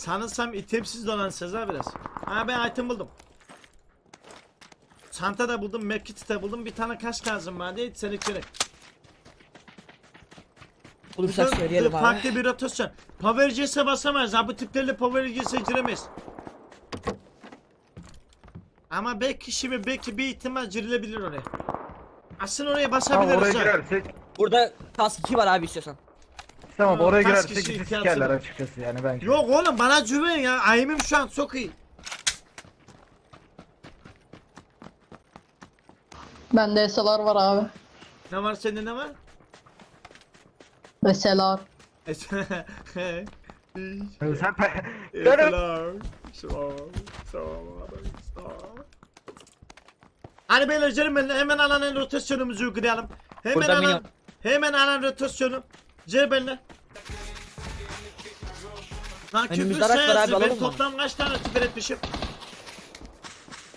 Sanırsam itemsiz dolan Sezar biraz. Ha ben item buldum. Çanta da buldum, medkit de buldum. Bir tane kask lazım bana değil, seni gerek. Bulursak Dur, söyleyelim dur, abi. Farklı bir rotasyon. Power G'se basamayız. Ha bu tiplerle Power G'se giremeyiz. Ama belki şimdi belki bir ihtimal girilebilir oraya. Aslında oraya Tamam basabiliriz oraya ha. girersek. Burada kask 2 var abi istiyorsan. Tamam oraya kaç girersek kişi bizi ihtiyaç sikerler açıkçası yani bence. Yok oğlum bana güven ya. Aimim şu an çok iyi. Bende SLR var abi. Ne var sende ne var? SLR. Sen pe... Sağ Hani beyler canım hemen alan rotasyonumuzu uygulayalım. Hemen Burada alan minyon. hemen alan rotasyonu. Gel benimle. Lan küfür Önümüzde araç var abi, sayesinde ben mı? toplam kaç tane küfür etmişim?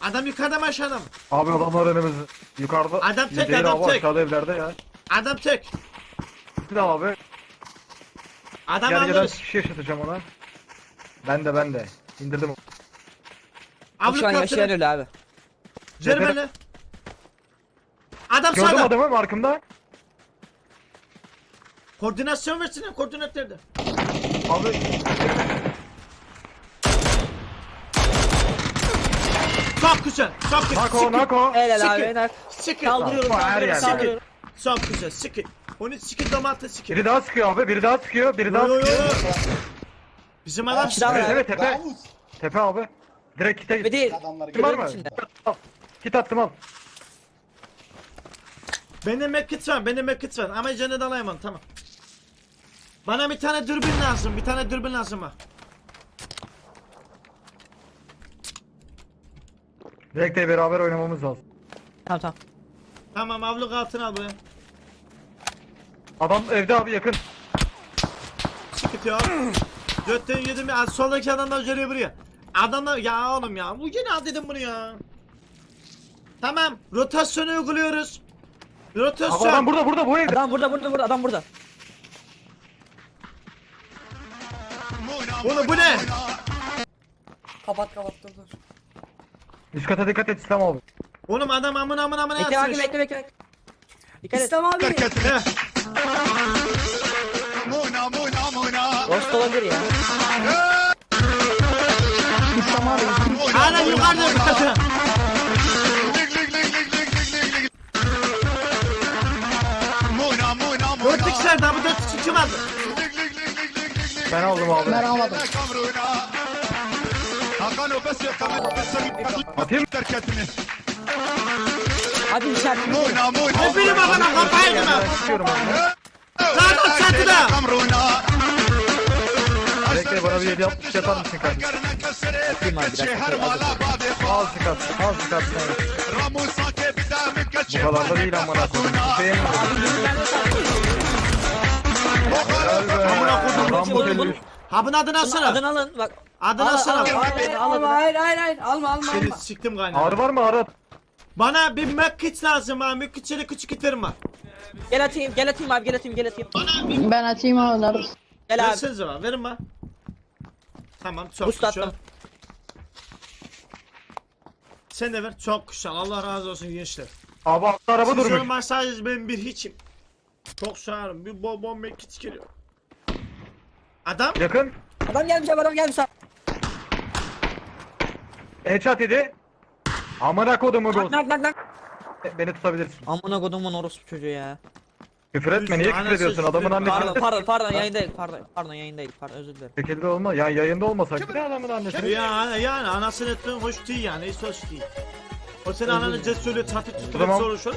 Adam yukarıda mı aşağıda mı? Abi adamlar önümüz yukarıda. Adam tek, Değil adam abi, tek. Aşağıda evlerde ya. Adam tek. Gitti de abi. Adam Gel gel alırız. kişi yaşatacağım ona. Ben de ben de. İndirdim. Bu şu an yaşayan kaptırın. öyle abi. Yeter- benimle. Adam Gördüm sağda. adamı arkamda. Koordinasyon versene koordinat nerede? Abi Çok güzel. Çok güzel. Nako Nako. Helal abi Sikir. helal. Sikir. Kaldırıyorum Bak, her kaldırıyorum yerde. kaldırıyorum. Çok güzel. Sikir. Onu sikir domates sikir. Biri daha sıkıyor abi. Biri daha sıkıyor. Biri daha Yo, yo, yo, sıkıyor. yo. Bizim adam var Evet evet tepe. Tepe abi. Direkt kite Ve değil. Kim var mı? içinde. Al. Kit attım al. Benim mekit var. Benim mekit var. Ama canı dalayamam. Tamam. Bana bir tane dürbün lazım. Bir tane dürbün lazım var. Direkt de beraber oynamamız lazım. Tamam tamam. Tamam avluk altına al buraya. Adam evde abi yakın. Sıkıntı yok. Götten yedim ya. Soldaki adamlar geliyor buraya. Adamlar ya oğlum ya. Bu yine al dedim bunu ya. Tamam. Rotasyonu uyguluyoruz. Abi Rotasyon. adam burada burada bu evde. Adam burada burada burada adam burada. Oğlum bu ne? Kapat kapat dur dur. Üst kata dikkat et İslam abi. Oğlum adam amına amına amına Bekle abi yazmış. bekle bekle. bekle. Dikkat et. İslam abi. Heh. Ghost olabilir ya. Hala yukarıda yukarıda. Dört kişiler daha bu dört kişi aldı? Ben aldım abi. Ben almadım. Atayım. Hadi. Ne bileyim amına kafayı abi. Zaten çatıda. De bana bir 7 60 yapar mısın kardeşim? Atayım abi bir dakika. Al çıkart. Al çıkart. Bu kadar da değil amına koyayım. Beğenmedim. Oğlum, 53. Ha bunun adını alsana. Adını alın bak. Adını Al, alsana. al, al, al, al. Hayır hayır hayır alma alma Seni alma. siktim kaynağı. Ağrı var mı ağrı? Bana bir mekkiç lazım ha. Mekkiçleri küçük kitlerim var. Gel atayım gel atayım abi gel atayım gel atayım. Ben açayım abi nerede? Gel abi. Versenize bana. Verin bana. Tamam çok Boost attım. Sen de ver. Çok güzel. Allah razı olsun gençler. Abi araba Siz durmuş. olmasaydınız ben bir hiçim. Çok sağırım. Bir bol bol mekkiç geliyor. Adam. Yakın. Adam gelmiş abi adam gelmiş abi. Headshot yedi. Amına kodumu Nak gol. nak nak nak. Beni tutabilirsin. Amına kodumun orospu çocuğu ya. Küfür etme niye küfür ediyorsun adamın sikeyim. Pardon annesini. pardon pardon yayındayız pardon pardon yayındayız pardon özür dilerim. Şekilde olma. Ya yayında olmasak. Bir de adamın annesini. Ya yani anasını etmen hoş değil yani. Hiç hoş değil. O senin ananı cesölü çatı tutup Tamam. soruş olur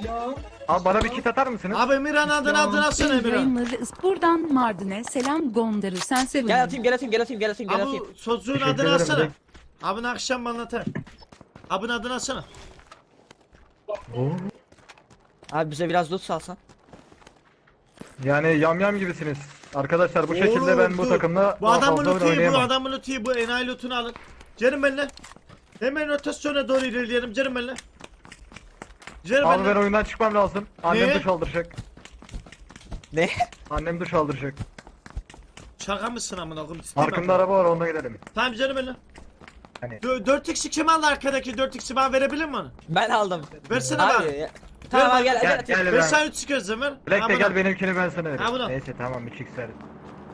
mu? Abi bana bir kit atar mısınız? Abi Emirhan adını adını alsana Emirhan. Buradan Mardin'e selam gönderirsen sevinirim. Gel atayım gel atayım gel atayım gel atayım gel atayım. Abi çocuğun Teşekkür adını ederim, alsana. direkt. Abini akşam bana atar. Abinin adını alsana. Oo. Abi bize biraz loot salsan. Yani yamyam gibisiniz. Arkadaşlar bu şekilde ben bu dur. takımla Bu daha adamın fazla oyun bu oynayamam. adamın lootu iyi, bu enayi lootunu alın. Canım benimle. Hemen rotasyona doğru ilerleyelim, canım benimle. Canım Abi ben benimle. oyundan çıkmam lazım. Annem Ne? duş aldıracak. Ne? Annem duş aldıracak. Şaka mısın amına koyayım? Arkamda bak. araba var onda gidelim. Tamam canım öyle. Hani 4x'i kim aldı arkadaki 4x'i bana verebilir mi onu? Ben aldım. Versene bana. Abi. ya- Tamam abi gel gel Gel, atayım. gel. Ben ben- sana 3 gözüm ver. Black de Amına. gel benimkini ben sana Ha, bunu. vereyim. Neyse tamam 3x ver.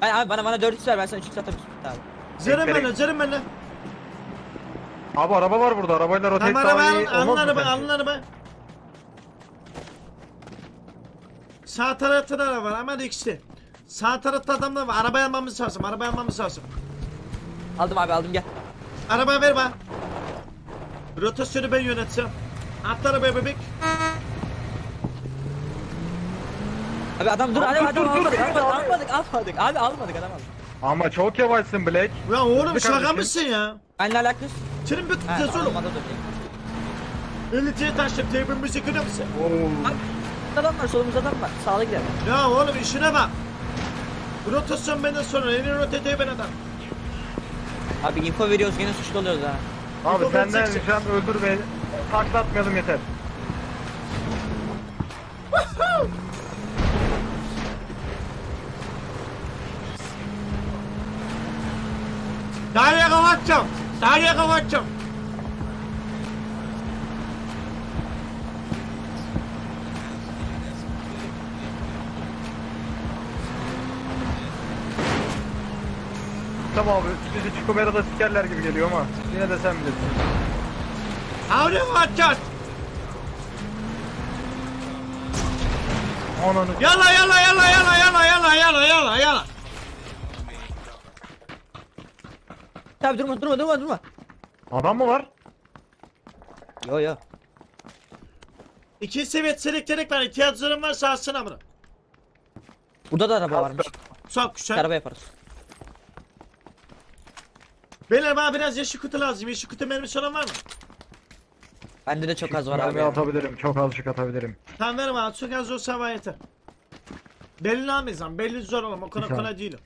Ben, abi bana bana 4 ver ben sana 3 atarım. Abi. Zırım Bekle, benimle zırım benimle. Abi araba var burada arabayla rotate Tamam araba daha alın iyi alın olmaz mı araba alın araba. Sağ tarafta da araba var ama ikisi. Sağ tarafta adamlar var. Arabaya almamız lazım. Arabaya almamız lazım. Aldım abi aldım gel. Araba ver bana. Rotasyonu ben yönetsem. Atla arabaya bebek. Abi adam dur Abi adam dur, almadık dur, almadık abi. almadık almadık abi almadık adam almadık. Ama çok yavaşsın Black. Ya oğlum Hızlı şaka kardeşim. mısın ya? Benle alakası. Senin bir kız oğlum. almadı dur. 50 T'ye taşıp teybin müzik biliyor musun? Oo. Adam var solumuzda adam var. Sağda gidelim. Ya oğlum işine bak. Rotasyon benden sonra en iyi rotate ben adam. Abi info veriyoruz gene suçlu oluyoruz ha. Abi Mikrofon senden çeksin. ricam öldür beni. Taklatmayalım yeter. Daireye kapatacağım. Daireye kapatacağım. Tamam abi bizi Çukumera'da sikerler gibi geliyor ama yine de sen bilirsin. Daireye kapatacağız. Ananı Yala yala yala yala yala yala yala yala yala. Abi durma durma durma durma. Adam mı var? Yo yo. İki seviye selekterek var. İhtiyacların varsa alsana bunu. Burada da araba varmış. Çok güzel. Araba yaparız. Beyler bana biraz yeşil kutu lazım. Yeşil kutu mermisi olan var mı? Bende de çok az var Mermi abi. ya. atabilirim. Çok azıcık atabilirim. Tamam ver bana. Çok az olsa bana yeter. Belli almayız ama belli zor oğlum. O kadar Bir kolay değil. o.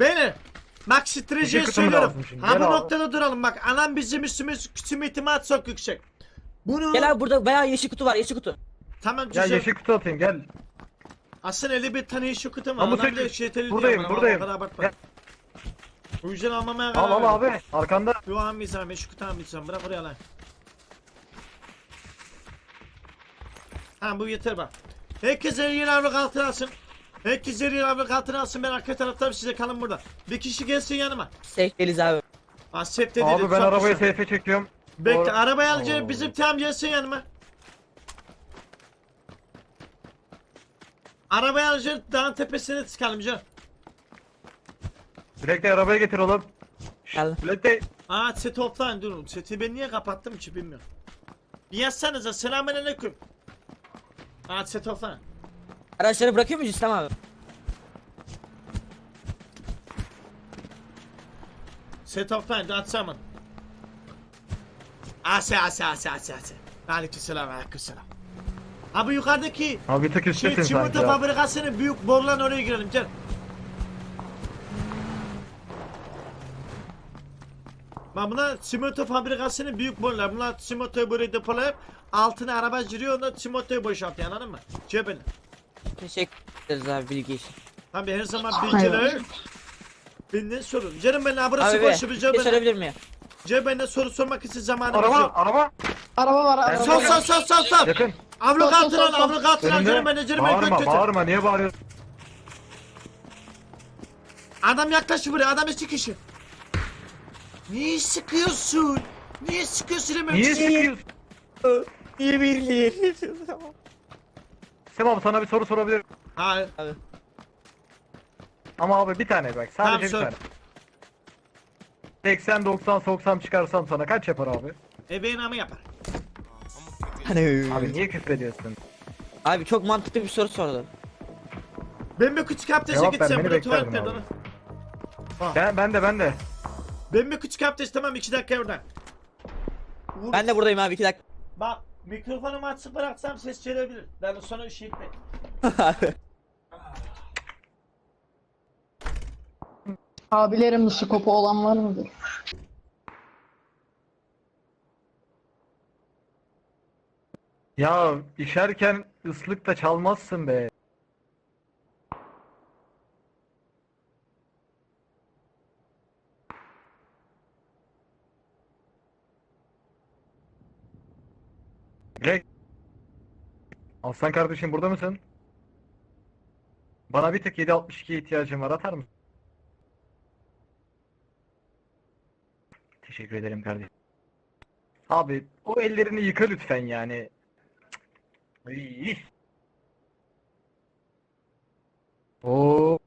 Beyler. Bak mu söylüyorum. şimdi? Ha bu abi. noktada duralım. Bak anam bizim üstümüz küçüm itimat çok yüksek. Bunu Gel abi burada bayağı yeşil kutu var yeşil kutu. tamam Ya güzel. yeşil kutu atayım gel. Aslında 51 tane yeşil kutu var. Ama Anam sen- şeyteli buradayım, diyor bana, buradayım. O kadar abartma. Gel. O yüzden almamaya Al al abi arkanda. Yo almayacağım. Yeşil kutu almayacağım. Bırak oraya lan. Ha bu yeter bak. Herkes her yer avlık altına alsın. Herkes her yer avlık altına alsın. Ben arka tarafta size kalın burada. Bir kişi gelsin yanıma. Safe değiliz abi. Asep dedi. Abi ben arabayı seyfe çekiyorum. Bekle arabayı alacağım bizim tam gelsin yanıma. Arabayı alacağım dağın tepesine çıkalım canım. Black de arabayı getir oğlum. Gel. De Aa seti offline durun. Seti ben niye kapattım ki bilmiyorum. Bir yazsanıza selamünaleyküm. Aa set offline. Araçları bırakıyor muyuz İslam abi? Set offline de atsam mı? Ase ase ase ase ase. Aleykümselam aleykümselam. Ha bu yukarıdaki Abi bir tık şey üsttesin sanki çimento ya. fabrikasının büyük borulan oraya girelim gel. Bak bunlar çimento fabrikasının büyük borular. Bunlar çimentoyu buraya depolayıp altına araba giriyor ondan çimentoyu boşaltıyor anladın mı? Cebine. Teşekkür ederiz abi bilgi için. Tabii her zaman bilgiler benden sorun. Canım ben burası Abi be, boş bir bir şey cebine. sorabilir miyim? Cebine soru sormak için zamanımız Araba yok. araba. Araba var araba. Sol sol sol sol sol. Yakın. Avluk Sol, sol, altına al, sol. Önümde. Canım ben canım ben Bağırma kötü. bağırma niye bağırıyorsun? Adam yaklaş buraya, adam iki kişi. Niye sıkıyorsun? Niye sıkıyorsun hemen? Niye sıkıyorsun? İyi birliği. Sem abi sana bir soru sorabilirim. Hayır. Ama abi bir tane bak Tamam, sadece bir sor. tane. 80 90 soksam çıkarsam sana kaç yapar abi? Ebeğin amı yapar. Hani. Abi niye küfrediyorsun? Abi çok mantıklı bir soru sordu. Ben bir küçük abdeste Cevap burada tuvalet beklerdim abi. lan? Ben, ben de ben de. Ben bir küçük abdest tamam iki dakika oradan. Vur. Ben de buradayım abi 2 dakika. Bak mikrofonumu açık bıraksam ses gelebilir. Ben sonra şey etmek. Abilerim skopu olan var mıdır? Ya işerken ıslık da çalmazsın be. Greg. Aslan kardeşim burada mısın? Bana bir tek 7.62'ye ihtiyacım var. Atar mısın? Teşekkür ederim kardeşim. Abi o ellerini yıka lütfen yani. Cık. Iy. Oo.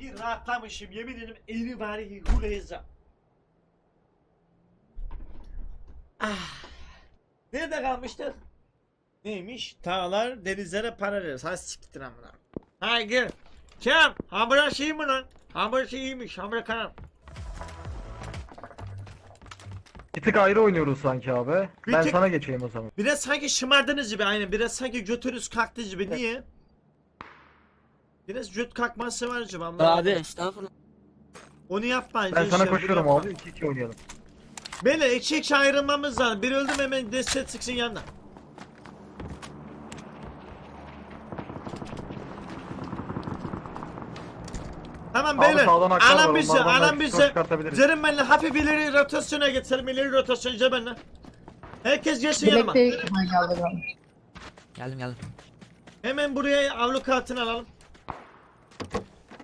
Bir rahatlamışım yemin ederim evi bari huleyza. Ah. Nerede kalmıştık? Neymiş? Dağlar denizlere paralel. Ha siktir amına. Ha gel. Kim? Hamburger şey mi lan? Hamburger şey iyiymiş. Hamburger kanal. Bir tık ayrı oynuyoruz sanki abi. Bir ben tık- sana geçeyim o zaman. Biraz sanki şımardınız gibi aynen. Biraz sanki götünüz kalktı gibi. Niye? Biraz göt kalkması var acaba. anlamadım. Abi estağfurullah. Onu yapmayın. Ben sana bunu koşuyorum abi. 2-2 oynayalım. Beyler iki iki ayrılmamız lazım. Biri öldü mü hemen destek çıksın yanına. Abi beyler. sağdan aklar var, Alan bizi, onlardan alan belki bizi. çıkartabiliriz. Zerin benimle hafif ileri rotasyona geçelim. ileri rotasyon Ceben'le. Herkes gelsin yanıma. Bilek de yıkmaya geldi galiba. Geldim geldim. Hemen buraya avluk altına alalım.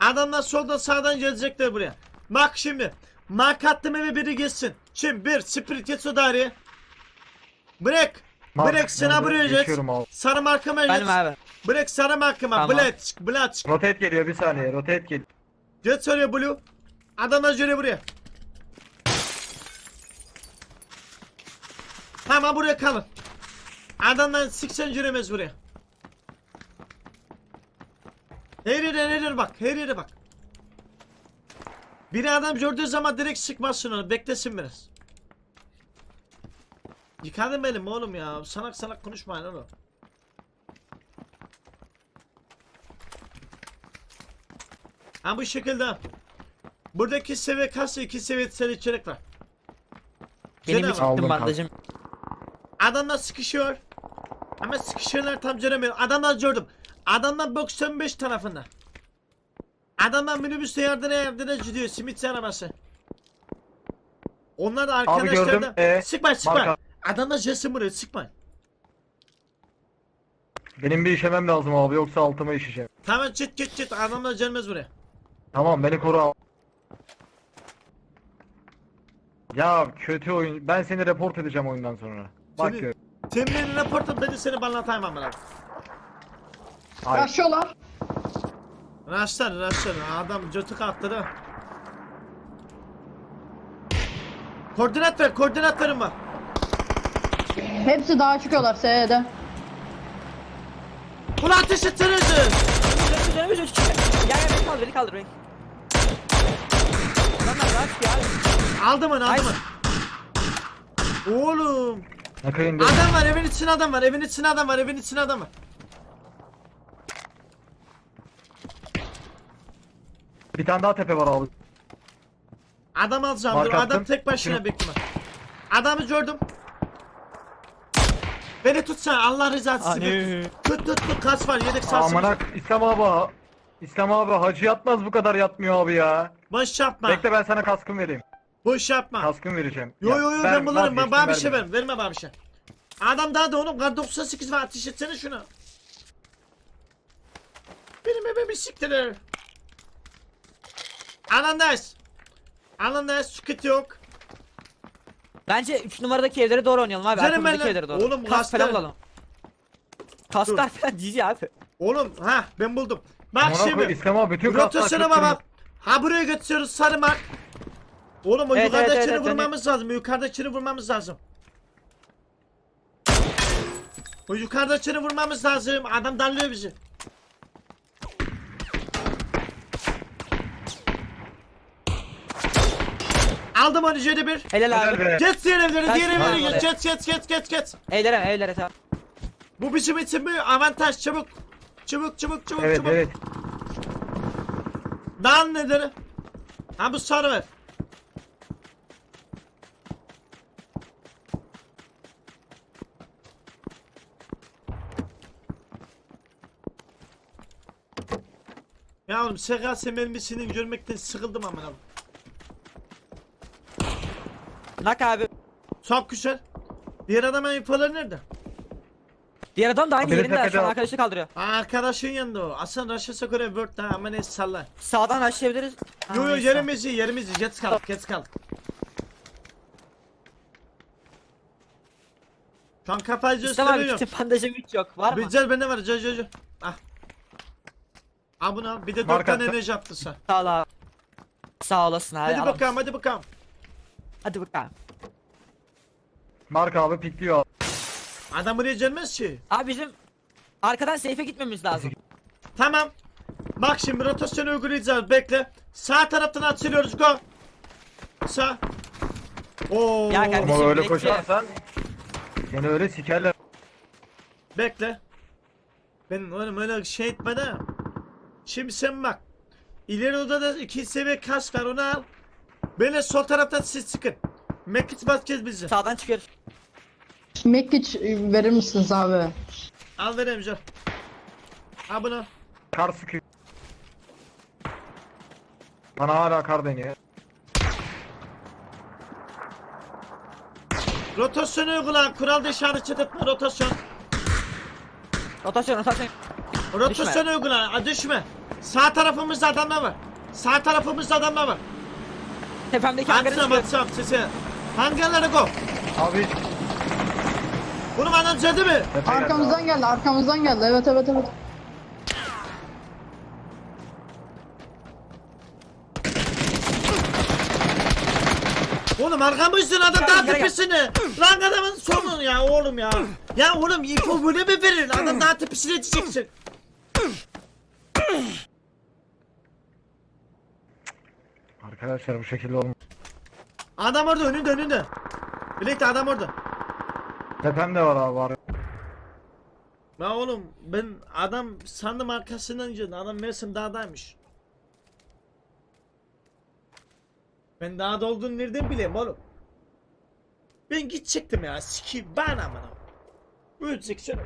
Adamlar soldan sağdan gelecekler buraya. Bak şimdi. Mark attım eve biri geçsin. Şimdi bir sprint geç o daireye. Bırak. Mark, Bırak sana buraya geç. Geçiyorum abi. Sarı markama geç. Benim abi. Bırak sarı markama. Tamam. Blaç. Blaç. Rotate geliyor bir saniye. Rotate geliyor. Geç oraya Blue. Adamlar geliyor buraya. Tamam buraya kalın. Adamlar siksen giremez buraya. Her yere her yere bak. Her yere bak. Biri adam gördüğü zaman direkt sıkmazsın onu. Beklesin biraz. Yıkadın benim oğlum ya. Sanak sanak konuşmayın oğlum. Ha bu şekilde. Buradaki seviye kası iki seviye seri içerik var. Benim hiç. Aldım gittim kanka. bandajım. Adamlar sıkışıyor. Ama sıkışıyorlar tam göremiyorum. Adamlar gördüm. Adamlar 95 tarafında. Adamlar minibüste yardıra yardıra gidiyor. Simit arabası. Onlar da arkadaşlar gördüm. da Ee, sıkmayın. marka. Adamlar jesin buraya sıkmayın. Benim bir işemem lazım abi yoksa altıma işeceğim. Tamam git git git. Adamlar gelmez buraya. Tamam beni koru. Ya kötü oyun. Ben seni report edeceğim oyundan sonra. Bak Seni- gör. Sen beni report et ben de seni banlatayım amına. Hayır. Kaçıyorlar. Raşlar raşlar. Adam götü kalktı da. Koordinat ver koordinat verin bak. Hepsi daha çıkıyorlar S'de. Ulan ateş etsenize. Dönüyoruz dönüyoruz. Gel gel beni kaldır beni kaldır beni. Çıkıyor abi. Aldım onu aldım onu. Oğlum. Adam var evin içinde adam var evin içinde adam var evin içinde adam var. Bir tane daha tepe var abi. Adam alacağım Mark dur adam attım. tek başına ihtimal. Adamı gördüm. Beni tutsana Allah rızası için. Tut tut tut kaç var yedek sarsın. Amına İslam abi. İslam abi hacı yatmaz bu kadar yatmıyor abi ya. Boş yapma. Bekle ben sana kaskım vereyim. Boş yapma. Kaskım vereceğim. Yo Ya, yo yo ver- ben bulurum. Ben vazgeçtim, bana bir şey verme. ver. Verme bana bir şey. Adam daha da oğlum kar 98 var ateş etsene şunu. Benim bir siktirir. Anandayız. Anandayız sıkıntı yok. Bence 3 numaradaki evlere doğru oynayalım abi. Canım Arkamızdaki ben- evlere doğru. Oğlum, Kask falan bulalım. Kasklar falan cici abi. Oğlum ha ben buldum. Bak Amına koy, şimdi. İslam abi bütün Rotasyona kıpkırmızı. baba. Ha buraya götürüyoruz sarı mark. Oğlum o Evet, yukarıdakini evet, evet, vurmamız lazım. Yukarıdakini vurmamız lazım. O yukarıdakini vurmamız lazım. Adam darlıyor bizi. Aldım onu şöyle bir. Helal Helal abi. be. Geç diğer evlere, Kaç diğer evlere numara? geç, geç, geç, geç, geç, geç. Evlere evlere tamam. Bu bizim için bir avantaj, çabuk. Çabuk, çabuk, çabuk, Evet çabuk. evet. Dağın nedir? Ha bu sarı ver. Ya oğlum SKS mermisini görmekten sıkıldım amına. Nak abi. Çok güzel. Diğer adamın infoları nerede? Diğer adam da aynı Benim yerinde. Şu tepede an o. arkadaşı kaldırıyor. Aa, arkadaşın yanında o. Aslında Raşas'a göre Word da ama neyse salla. Sağdan açabiliriz. Ha, Yo yo neyse. yerimiz iyi yerimiz iyi. Geç kaldık geç kaldık. Şu an kafayı İstem abi gösteriyorum. kitin bandajım hiç yok. Var mı? Bileceğiz bende var. Cö cö cö. Ah. Al bunu al. Bir de dört Marka tane enerji attı sen. Sağ ol abi. Sağ olasın abi. Hadi adam. bakalım hadi bakalım. Hadi bakalım. Mark abi pikliyor abi. Adam buraya gelmez ki. Abi bizim arkadan seyfe gitmemiz lazım. Tamam. Bak şimdi rotasyonu uygulayacağız. Bekle. Sağ taraftan açılıyoruz. Go. Sağ. Oo. Ya kardeşim. Ama öyle bekle. koşarsan seni öyle sikerler. Bekle. Ben oğlum öyle şey etme de. Şimdi sen bak. İleri odada iki seviye kas var onu al. Böyle sol taraftan siz çıkın. Mekit bakacağız bizi. Sağdan çıkıyoruz. Mekiç verir misiniz abi? Al vereyim canım. Al bunu. Kar sıkıyor. Bana hala kar deniyor. Rotasyonu uygula. Kural dışı hareket etme rotasyon. Rotasyon rotasyon. Rotasyonu uygula. Ha, düşme. Sağ tarafımızda adamlar var. Sağ tarafımızda adamlar var. Tepemdeki hangarı Atsam atsam sesi. Hangarlara go. Abi Bunu mı? tepe geldi Arkamızdan geldi, arkamızdan geldi. Evet evet evet. Oğlum arkamızdan adam Gel, daha tepesini. Lan adamın sonu ya oğlum ya. Ya oğlum info böyle mi verir? Adam daha tepesine edeceksin. Arkadaşlar bu şekilde olmaz. Adam orada önünde önünde. Birlikte adam orada. Tepemde var abi var. Ya oğlum ben adam sandım arkasından gidiyordu. Adam meğersem dağdaymış. Ben dağda olduğunu nereden bileyim oğlum? Ben gidecektim ya. Sikiyim ben amına. Öleceksin.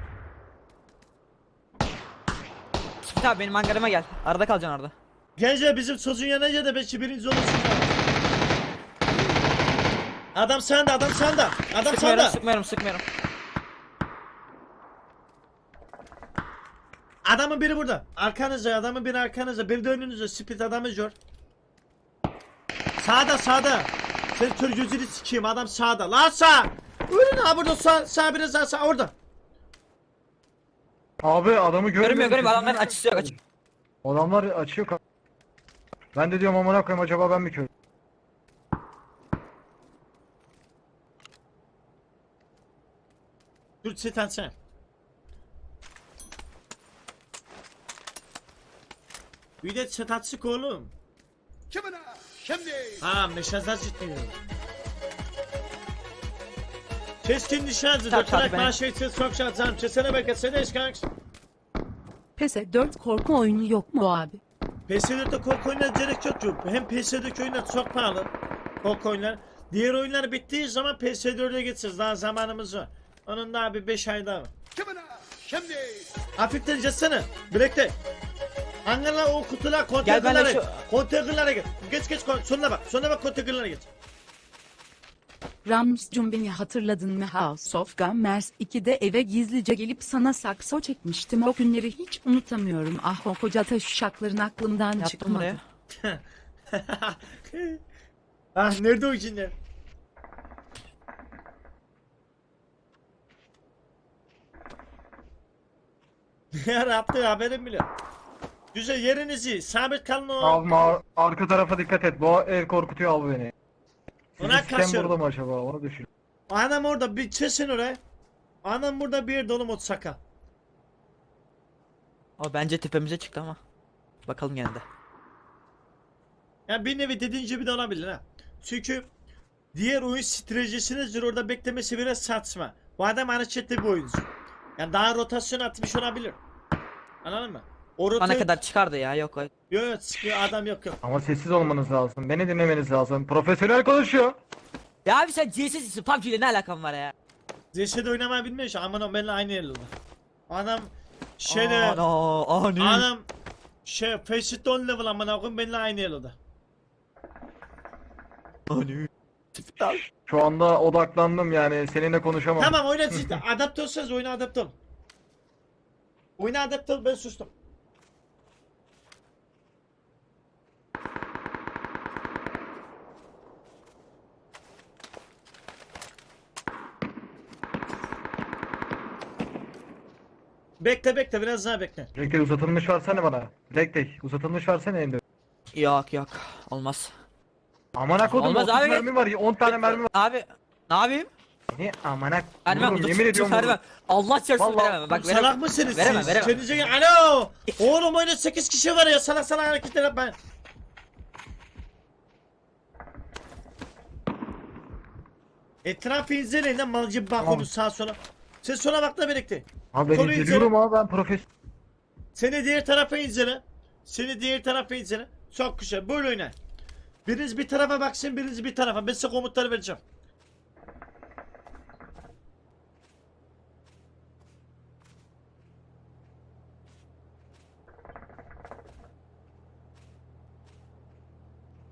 Git abi benim hangarıma gel. Arada kalacaksın orada. Gençler bizim sözün yanınca da belki birinci olursun. Adam sende, adam sende. Adam Sıkmıyorum sende. sıkmıyorum sıkmıyorum. Adamın biri burada. Arkanızda, adamın biri arkanızda. Biri de önünüzde. Split adamı gör. Sağda, sağda. Sen kör gözünü sikeyim. Adam sağda. Lan sağ. Ölün ha burada sağ, sağ biraz daha sağ. Orada. Abi adamı. Görmüyor görmüyor ki. adamların açısı yok açık. Adamlar açıyor ka- Ben de diyorum amına koyayım acaba ben mi kör? Dur Setan sen. Bir de Setan sık oğlum. Kimine? Şimdi. Ha meşazlar ciddi. Keskin nişancı. Tak, Dökülek tak, ben- maaşı çok şansım. Kesene beketsene eş kanks. PES'e 4 korku oyunu yok mu abi? PS'de korku oyunlar gerek yok yok. Hem PS'deki oyunlar çok pahalı. Korku oyunlar. Diğer oyunlar bittiği zaman PS4'e geçeceğiz. Daha zamanımız var. Onun daha bir 5 ay daha var. Şimdi. Hafiften geçsene. Bilekte. Hangarla o kutular konteynerlere. şu- Konteynerlere geç. Geç geç kon- sonuna bak. Sonuna bak konteynerlere geç. Rams'cum beni hatırladın mı House of Gummers 2'de eve gizlice gelip sana sakso çekmiştim. O günleri hiç unutamıyorum. Ah o koca taş uşakların aklımdan Yattım çıkmadı. ah nerede o cinler? Ya yaptı haberim bile. Güzel yerinizi sabit kalın o. Abi ma- arka tarafa dikkat et. Bu ev korkutuyor abi beni. Ona Sizi siken kaçıyorum. burada mı acaba? Onu düşün. Anam orada bir çesin oraya. Anam burada bir yerde oğlum o bence tepemize çıktı ama. Bakalım gene de. Ya bir nevi dediğin gibi de olabilir ha. Çünkü diğer oyun stratejisinin orada beklemesi biraz saçma. Bu adam hareketli bir oyuncu. Yani daha rotasyon atmış olabilir. Anladın mı? O Bana rotayı... kadar çıkardı ya yok. o- Yok yok sıkıyor adam yok yok. Ama sessiz olmanız lazım. Beni dinlemeniz lazım. Profesyonel konuşuyor. Ya abi sen CS'sin PUBG ile ne alakan var ya? CS'de oynamayı bilmiyor şu aman benimle aynı yerde. Adam şeyde Ana ani. adam şey Faceit 10 level aman koyayım benimle aynı yerde. Ani. Şu anda odaklandım yani seninle konuşamam. Tamam oyna. Adapte olsanız oyuna adapte olun. Oyuna adapte ol ben sustum. Bekle bekle biraz daha bekle. Black Day uzatılmış versene bana. Black Day uzatılmış versene elinde. Yok yok. Olmaz. Amına kodum Olmaz 30 abi. mermi var 10 tane mermi var. Abi ne yapayım? Ne amına Vermem. vururum, dur, yemin ediyorum vermem. vururum. Allah çarpsın Vallahi- veremem. Bak Salak veremem. mısınız Veremem, siz? veremem. Kendinize gel- Alo! Oğlum oyunda 8 kişi var ya salak salak hareketler yapmayın. Etrafı izleyin lan mal gibi bakıyorsunuz sağa sola. Sen sola bak da birlikte. Abi ben Konuyu izliyorum abi ben profesyonel. Seni diğer tarafa izle. Seni diğer tarafa izle. Çok güzel. Böyle oyna. Biriniz bir tarafa baksın, biriniz bir tarafa. Ben size komutları vereceğim.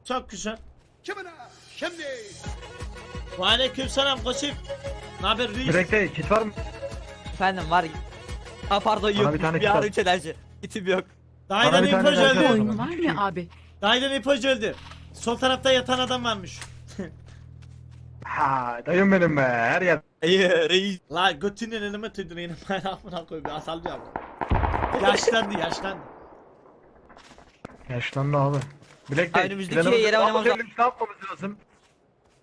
Çok güzel. Kimine? Şimdi. Ve aleyküm selam Kosif. Ne haber reis? Day kit var mı? Efendim var. Ha pardon yok. bir tane Bir ara kitap. 3 enerji. İtim yok. Dayıdan bir tane. Oyun var ya abi. Dayıdan info geldi. Sol tarafta yatan adam varmış. Ha dayım benim be her yer. İyi reis. La götünün elime tüydün yine ben amına koyayım asal bir abi. Yaşlandı yaşlandı. Yaşlandı abi. Black Day. Ay, önümüzdeki planımızı- yere Ama oynamamız devrim, Ne yapmamız lazım?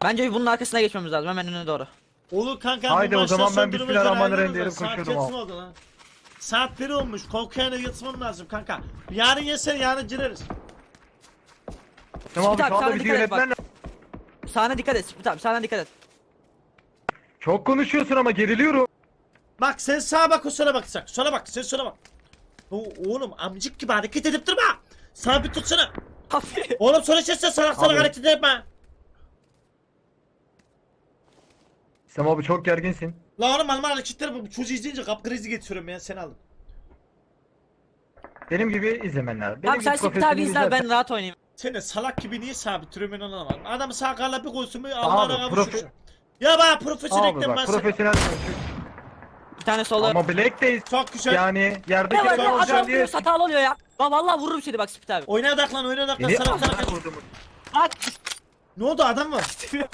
Bence bunun arkasına geçmemiz lazım. Hemen önüne doğru. Olur kanka Haydi bu o maçtan zaman ben sonra Bismillahirrahmanirrahim göre diyelim, ayrılırız. Oldu lan? Saat 1 olmuş. Korkuyanı yırtmam lazım kanka. Yarın yesen yarın gireriz. Tamam abi Spit şu abi, anda sana bizi dikkat et bak. yönetmen Sağına dikkat et. Spit abi sağına dikkat et. Çok konuşuyorsun ama geriliyorum. Bak sen sağa bak o sola bak sen. Sola bak sen sola bak. O, oğlum amcık gibi hareket edip durma. Sabit tutsana. Oğlum sola çeksen salak salak Abi. hareket etme. Sem abi çok gerginsin. La oğlum alma hareketleri bu çocuğu izleyince kap krizi getiriyorum ya sen aldım. Benim gibi izlemen lazım. Benim Abi sen gibi Spit abi profesyonel izler izlersen- ben rahat oynayayım. Sen de salak gibi niye sabit duruyorsun ben onu anlamadım. Adamı sağ karla bir koysun Allah'ına Abi, kavuşursun. profe- Ya bana Abi profesyonellikten bak bahset. profesyonel. Bir tane sola. Ama Black Day Çok güzel. yani yerdeki Ne var adam ya adam diye. diyor hatalı oluyor ya. Bak vallahi vururum seni bak Spit abi. Oyna odaklan oyna odaklan salak. amına koyduğumun. Bak Ne oldu adam var?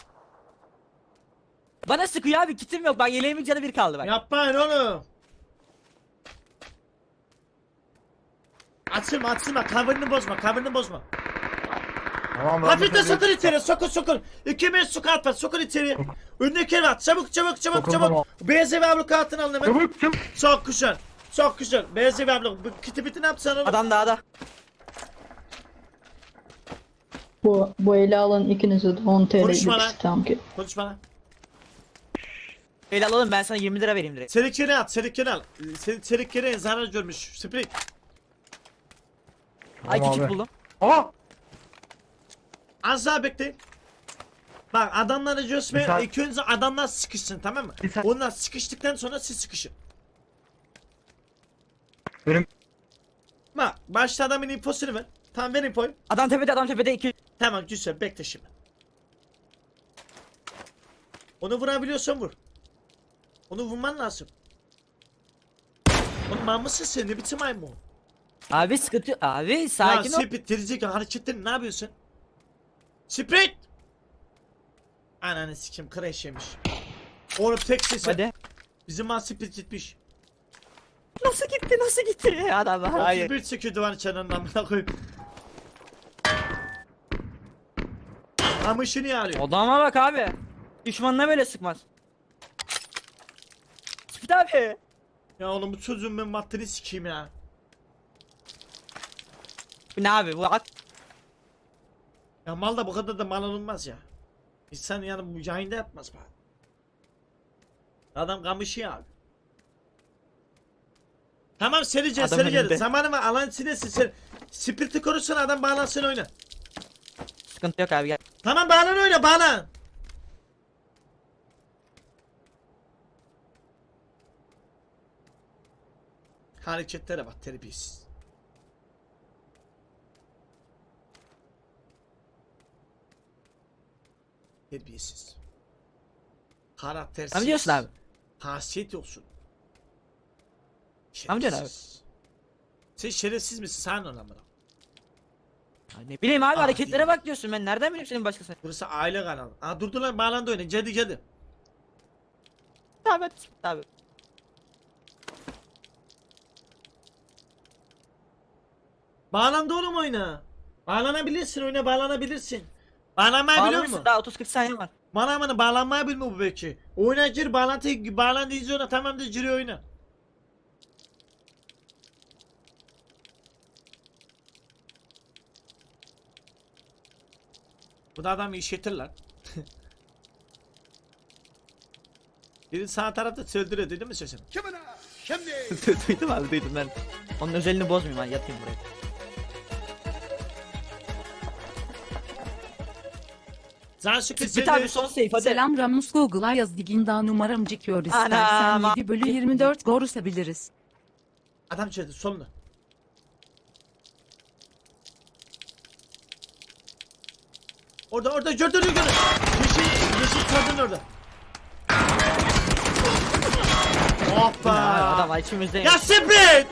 bana sıkıyor abi kitim yok. Bak yeleğimin canı bir kaldı bak. Yapmayın oğlum. Açılma açılma kabrini bozma kabrini bozma. Tamam ben Hafif de mesela- sokun içeri sokun sokun. İki metre su kart var sokun içeri. Önündeki ev at çabuk çabuk çabuk Sokun tamam. çabuk. Beyaz ev ablu kartını alın hemen. Çabuk çabuk. Çok güzel. Çok güzel. Beyaz ev ablu. Bu kiti biti ne yapsan oğlum? Adam dağda. Bu, bu ele alın ikinize de 10 TL Konuşma lan. tamam ki. Konuşma lan. El alalım ben sana 20 lira vereyim direkt. Selikleri at selikleri al. Sel selikleri zarar görmüş. Sprint. Ay Tamam küçük abi. buldum. Aa! Az daha bekleyin. Bak adamlara Bir göstermeyin. saat- İlk önce adamlar sıkışsın tamam mı? Bir saat- Onlar sıkıştıktan sonra siz sıkışın. Benim Bak başta adamın infosunu ver. Tamam ver infoyu. Adam tepede adam tepede 2 Tamam güzel bekle şimdi. Onu vurabiliyorsan vur. Onu vurman lazım. Oğlum mamısın sen ne biçim maymun? Abi sıkıntı. Abi sakin ya ol. Sprit gerizekalı hareketlerini ne yapıyorsun? Sprit! Ananı sikim kreş yemiş. Oğlum tek sesi. Hadi. Bizim mal Sprit gitmiş. Nasıl gitti nasıl gitti adam hayır. 31 çekiyor duvar içeriden amına koyayım. Amışını yarıyor. Odama bak abi. Düşmanına böyle sıkmaz. Spit abi. Ya oğlum bu çocuğun ben maddeni sikeyim ya. Bu ne abi bu at. Ya mal da bu kadar da mal olunmaz ya. İnsan yani bu yayında yapmaz bak. Adam kamışı abi. Tamam serice Adam serice. önünde. Zamanı var alan sinesin sen. Spirt'i korursan adam bağlansın oyna. Sıkıntı yok abi gel. Tamam bağlan oyna bağlan. Hareketlere bak terbiyesiz. Terbiyesiz. Karaktersiz. Tamam diyorsun abi. Hasiyet olsun. Abi. Şerefsiz. Sen şerefsiz misin? Sen ona bana. Ya ne bileyim abi Ah, hareketlere değil. bak diyorsun ben nereden bileyim senin başkasını. Burası aile kanalı. Aa durdular bağlandı oyuna. Cadı cadı. Abi abi. Bağlandı oğlum oyuna. Bağlanabilirsin oyuna bağlanabilirsin. Bağlanmayı biliyor Bağlanırsın musun? daha 30-40 saniye var. Bana bana bağlanmayı bilmiyor bu belki. Oyuna gir bağlantı bağlandı izliyor tamam da giriyor oyuna. Bu da adam işitir lan. Biri sağ tarafta söldürüyor duydun mu sesini? Kimine? Şimdi. duydum abi duydum ben. Onun özelini bozmayayım hadi yatayım buraya. Can şükür Git abi son save hadi. Selam Ramus Google'a yaz diginde numaram çıkıyor istersen Anam. 7 bölü 24 gorusabiliriz. Adam çözdü solunu. Orada orada gördün gördün? Yeşil, yeşil kadın orada. Hoppa. Ya, adam içimizde. Ya Spit!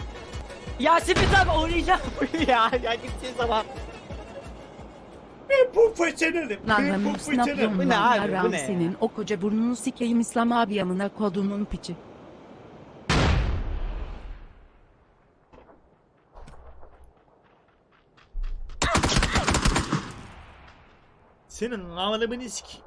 Ya Spit abi oynayacağım ya. Ya gittiğin zaman. Ben bu fıçınırım. Lan Ben bu Ramus ne yapıyorsun fıçınırım. Bu ne lan abi, bu ne? senin o koca burnunu sikeyim İslam abi yanına kodumun piçi. Senin ağlamını sikeyim.